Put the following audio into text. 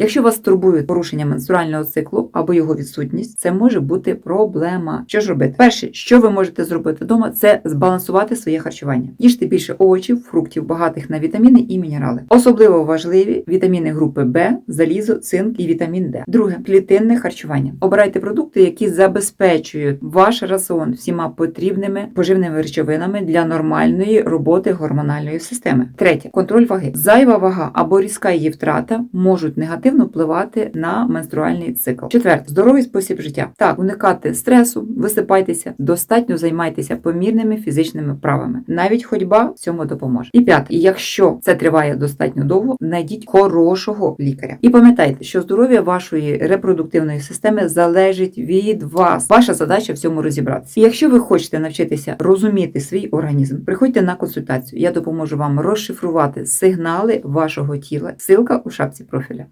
Якщо вас турбує порушення менструального циклу або його відсутність, це може бути проблема. Що ж робити? Перше, що ви можете зробити вдома, це збалансувати своє харчування. Їжте більше овочів, фруктів, багатих на вітаміни і мінерали. Особливо важливі вітаміни групи Б, залізо, цинк і вітамін Д. Друге клітинне харчування. Обирайте продукти, які забезпечують ваш раціон всіма потрібними поживними речовинами для нормальної роботи гормональної системи. Третє контроль ваги. Зайва вага або різка її втрата можуть негативно впливати на менструальний цикл. Четверте здоровий спосіб життя. Так, уникати стресу, висипайтеся, достатньо займайтеся помірними фізичними вправами. Навіть ходьба в цьому допоможе. І п'яте, якщо це триває достатньо довго, знайдіть хорошого лікаря. І пам'ятайте, що здоров'я вашої репродуктивної системи залежить від вас. Ваша задача в цьому розібратися. І якщо ви хочете навчитися розуміти свій організм, приходьте на консультацію. Я допоможу вам розшифрувати сигнали вашого тіла. Силка у шапці профіля.